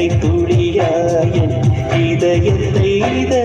மழை துளியாயின் இதயத்தை இத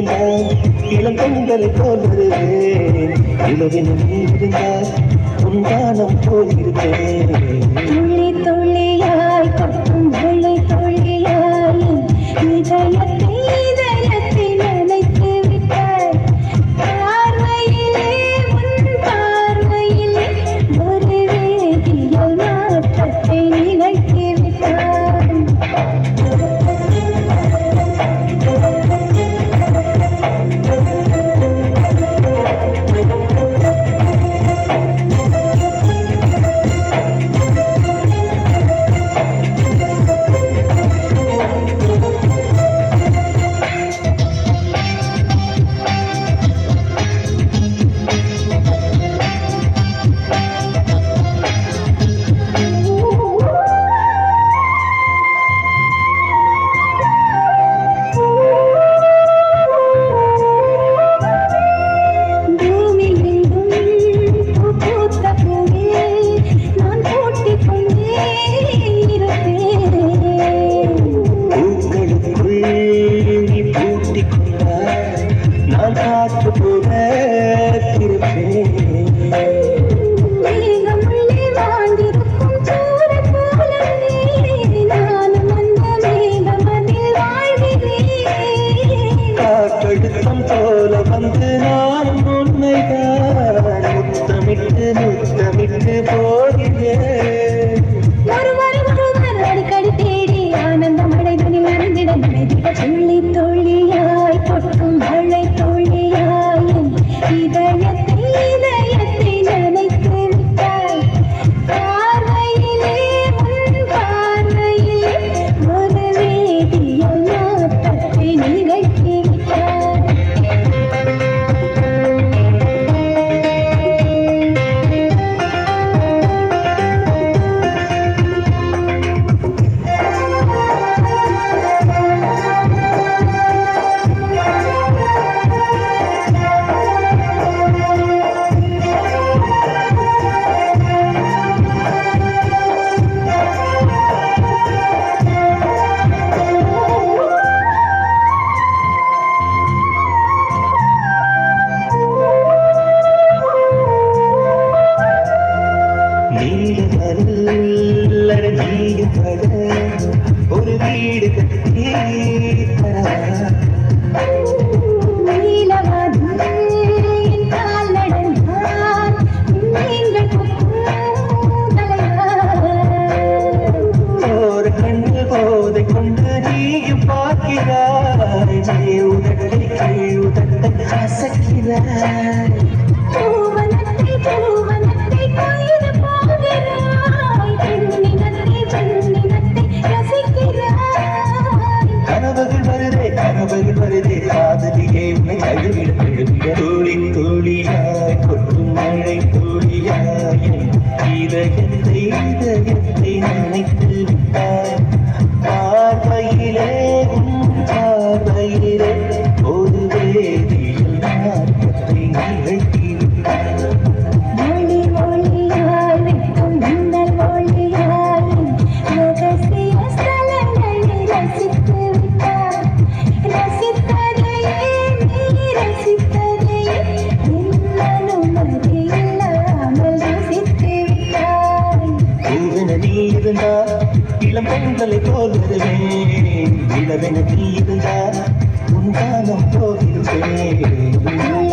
இருந்தால் இளம் பெண்களை போல் வருவே இளவெனும் நீ இருந்தால் உன் தானம் துள்ளி துள்ளியாய் கொட்ட இதயத்தை இதயத்தை நினைத்து விட்டாய். இருந்தா இளம் பெண்களை போல் வருவேன் இளவென நீ இருந்தா உன் காலம் போகிறேன்